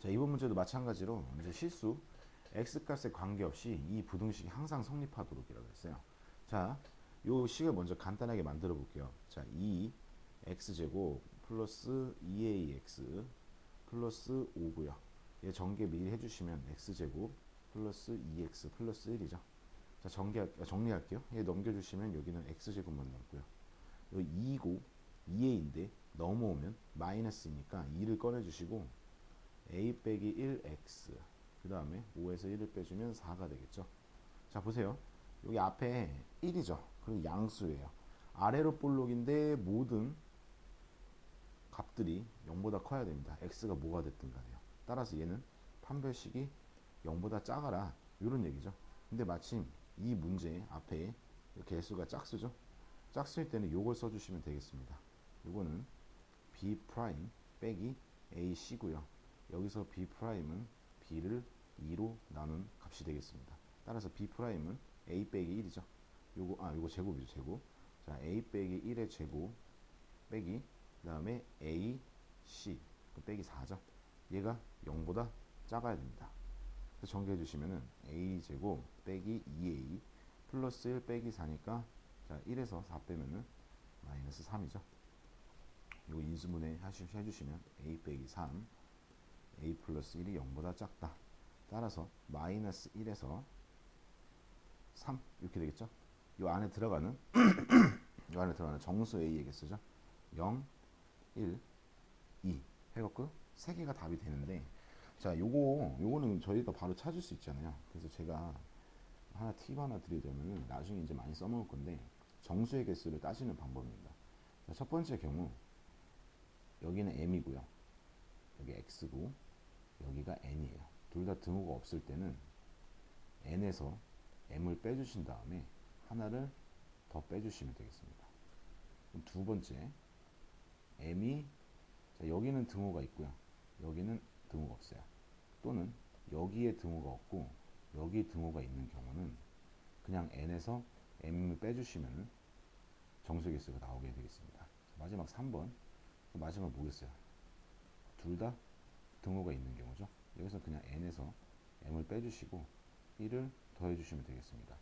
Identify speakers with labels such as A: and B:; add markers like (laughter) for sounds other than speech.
A: 자, 이번 문제도 마찬가지로 이제 실수 x 값에 관계없이 이 부등식이 항상 성립하도록 이라고 했어요. 자, 요 식을 먼저 간단하게 만들어 볼게요. 자, 2 x 제곱 플러스 2ax 플러스 5고요. 얘 전개 미리 해주시면 x 제곱 플러스 2x 플러스 1이죠. 자, 전개 정리할게요. 얘 넘겨주시면 여기는 x 제곱만 남고요. 여기 2고 2a인데 넘어오면 마이너스니까 2를 꺼내주시고 a 빼기 1x 그 다음에 5에서 1을 빼주면 4가 되겠죠. 자 보세요. 여기 앞에 1이죠. 그리고 양수예요. 아래로 볼록인데 모든 값들이 0보다 커야 됩니다. x가 뭐가 됐든 간에요. 따라서 얘는 판별식이 0보다 작아라 이런 얘기죠. 근데 마침 이 문제 앞에 개수가 짝수죠. 짝수일 때는 요걸 써주시면 되겠습니다. 요거는 b 빼기 ac고요. 여기서 b 프라임은 b를 2로 나눈 값이 되겠습니다. 따라서 b 프라임은 a 빼기 1이죠. 요거 아 요거 제곱이죠 제곱. 자 a 빼기 1의 제곱 빼기 그 다음에 a c 그 빼기 4죠. 얘가 0보다 작아야 됩니다. 그래서 정리해 주시면은 a 제곱 빼기 2a 플러스 1 빼기 4니까 자 1에서 4 빼면은 마이너스 3이죠. 이거 인수분해 해주시면 a 빼기 3 a 플러스 1이 0보다 작다. 따라서 마이너스 1에서 3 이렇게 되겠죠. 이 안에 들어가는 (clears throat) 이 안에 들어가는 정수 a에게 쓰죠. 0, 1, 2 해갖고 세 개가 답이 되는데 자 요거 요거는 저희가 바로 찾을 수 있잖아요. 그래서 제가 하나 팁 하나 드리자면은 나중에 이제 많이 써먹을 건데 정수의 개수를 따지는 방법입니다. 자, 첫 번째 경우 여기는 m이고요. 여기 x고 여기가 n이에요. 둘 다 등호가 없을 때는 n에서 m을 빼주신 다음에 하나를 더 빼주시면 되겠습니다. 두 번째 m이 자, 여기는 등호가 있고요. 여기는 등호가 없어요. 또는 여기에 등호가 없고 여기 등호가 있는 경우는 그냥 n에서 m을 빼주시면 정수의 개수가 나오게 되겠습니다. 마지막 3번 마지막 뭐겠어요? 둘 다 등호가 있는 경우죠. 여기서 그냥 n에서 m을 빼주시고 1을 더해주시면 되겠습니다.